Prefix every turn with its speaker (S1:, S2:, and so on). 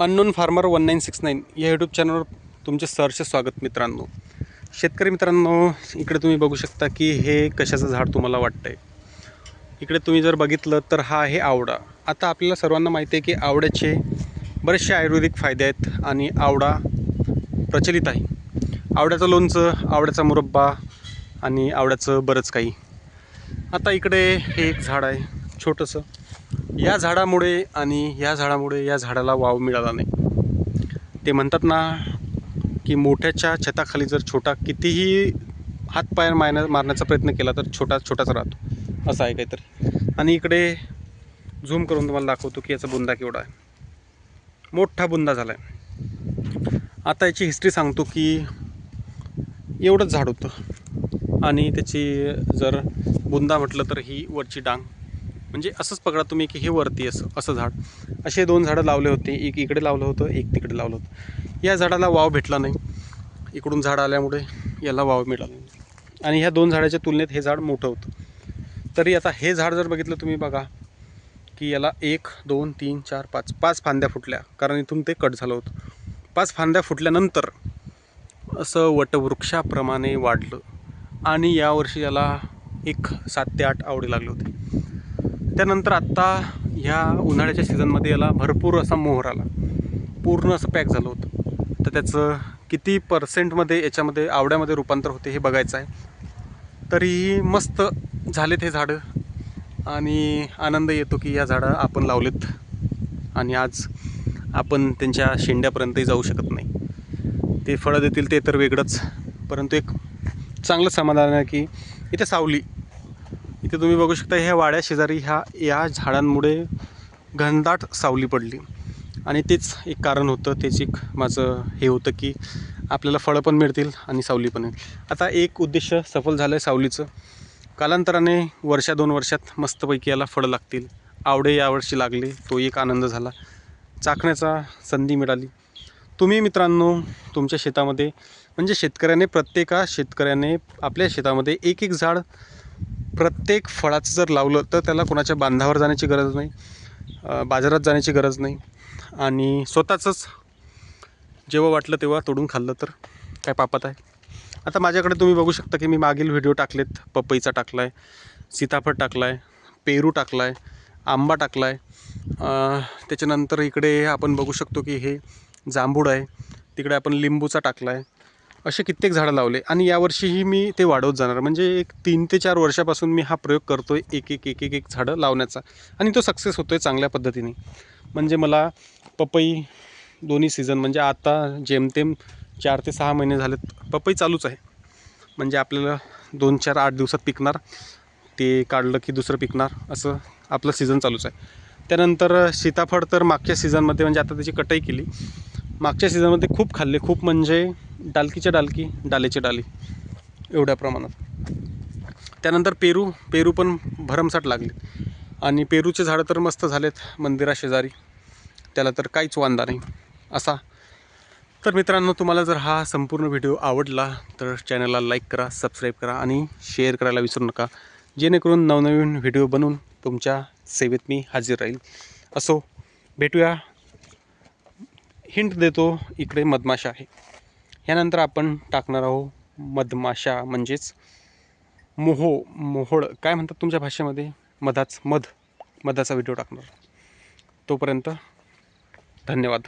S1: Unknown farmer one nine six nine या YouTube चॅनलवर तुमचे सरचे स्वागत मित्रांनो. शेतकरी मित्रांनो इकडे तुम्ही बघू शकता की हे कशाचं झाड तुम्हाला वाटतं आहे इकडे तुम्ही जर बघितलं तर हा आहे आवडा आता आपल्याला सर्वांना माहिती आहे की आवड्याचे बरेचसे आयुर्वेदिक फायदे आहेत आणि आवडा प्रचलित आहे. आवड्याचं लोणचं आवड्याचा मुरब्बा आणि आवड्याचं बरंच काही. आता इकडे हे एक झाड आहे छोटंसं. या झाडामुळे आणि या झाडामुळे या झाडाला वाव मिळाला नाही. ते म्हणतात ना की मोठ्याच्या छताखाली जर छोटा कितीही हातपाय मारण्या मारण्याचा प्रयत्न केला तर छोटा छोटाच राहतो. असं आहे काहीतरी. आणि इकडे झूम करून तुम्हाला दाखवतो की याचा बुंदा केवढा आहे. मोठा बुंदा झाला आहे आता याची हिस्ट्री सांगतो की एवढंच झाड होतं. आणि त्याची जर बुंदा म्हटलं तर ही वरची डांग. म्हणजे असंच पकडा तुम्ही की हे वरती असं असं झाड. असे दोन झाडं लावले होते. एक इकडे लावलं होतं एक तिकडे लावलं होतं. या झाडाला वाव भेटला नाही. इकडून झाड आल्यामुळे याला वाव मिळाला नाही. आणि ह्या दोन झाडाच्या तुलनेत हे झाड मोठं होतं. तरी आता हे झाड जर बघितलं तुम्ही बघा की याला एक दोन तीन चार पाच पाच फांद्या फुटल्या. कारण इथून ते कट झालं होतं. पाच फांद्या फुटल्यानंतर असं वटवृक्षाप्रमाणे वाढलं. आणि यावर्षी याला एक सात ते आठ आवडे लागले होते. त्यानंतर आत्ता ह्या उन्हाळ्याच्या सीझनमध्ये याला भरपूर असा मोहर आला. पूर्ण असं पॅक झालं होतं. तर त्याचं किती पर्सेंटमध्ये याच्यामध्ये आवड्यामध्ये रूपांतर होते हे बघायचं आहे. तरीही मस्त झालेत हे झाडं. आणि आनंद येतो की या झाडं आपण लावलेत. आणि आज आपण त्यांच्या शेंड्यापर्यंतही जाऊ शकत नाही. ते फळं देतील ते तर वेगळंच. परंतु एक चांगलं समाधान आहे की इथे सावली इथे तुम्ही बघू शकता ह्या वाड्या शेजारी ह्या या झाडांमुळे घनदाट सावली पडली. आणि तेच एक कारण होतं तेच एक माझं हे होतं की आपल्याला फळं पण मिळतील आणि सावली पण मिळेल. आता एक उद्देश सफल झालं आहे सावलीचं. कालांतराने वर्षा दोन वर्षात मस्तपैकी याला फळं लागतील. आवडे यावर्षी लागले तो एक आनंद झाला. चाखण्याचा संधी मिळाली. तुम्ही मित्रांनो तुमच्या शेतामध्ये म्हणजे शेतकऱ्याने प्रत्येका शेतकऱ्याने आपल्या शेतामध्ये एक एक झाड प्रत्येक फळाचं जर लावलं तर त्याला कोणाच्या बांधावर जाण्याची गरज नाही बाजारात जाण्याची गरज नाही आणि स्वतःचंच जेव्हा वाटलं तेव्हा तोडून खाल्लं तर काय पापात आहे. आता माझ्याकडे तुम्ही बघू शकता की मी मागील व्हिडिओ टाकलेत पपईचा टाकला आहे सीताफळ टाकला आहे पेरू टाकला आहे आंबा टाकला आहे त्याच्यानंतर इकडे आपण बघू शकतो की हे जांभूळ आहे तिकडे आपण लिंबूचा टाकला आहे असे कित्येक झाडं लावले आणि यावर्षीही मी ते वाढवत जाणार. म्हणजे एक तीन ते चार वर्षापासून मी हा प्रयोग करतो आहे एक एक एक एक एक झाडं लावण्याचा. आणि तो सक्सेस होतो आहे चांगल्या पद्धतीने. म्हणजे मला पपई दोन्ही सीझन म्हणजे आता जेमतेम चार ते सहा महिने झालेत पपई चालूच आहे. म्हणजे आपल्याला दोन चार आठ दिवसात पिकणार. ते काढलं की दुसरं पिकणार. असं आपलं सीझन चालूच आहे. त्यानंतर सीताफळ तर मागच्या सीझनमध्ये म्हणजे आता त्याची कटाई केली. मागच्या सीझनमध्ये खूप खाल्ले खूप म्हणजे डालकीच्या डालकी डालेच्या डाली एवढ्या प्रमाणात. त्यानंतर पेरू पेरू पण भरमसाठ लागले. आणि पेरूचे झाडं तर मस्त झालेत मंदिराशेजारी त्याला तर काहीच वांदा नाही असा. तर मित्रांनो तुम्हाला जर हा संपूर्ण व्हिडिओ आवडला तर चॅनलला लाईक करा सबस्क्राईब करा आणि शेअर करायला विसरू नका. जेणेकरून नवनवीन व्हिडिओ बनवून तुमच्या सेवेत मी हजर राहील. असो भेटूया हिंट देतो इकडे मधमाशा आहे. ह्यानंतर आपण टाकणार आहोत मधमाशा म्हणजेच मोहो मोहोळ. काय म्हणतात तुमच्या भाषेमध्ये? मधाच मध. मधाचा व्हिडिओ टाकणार. तोपर्यंत धन्यवाद.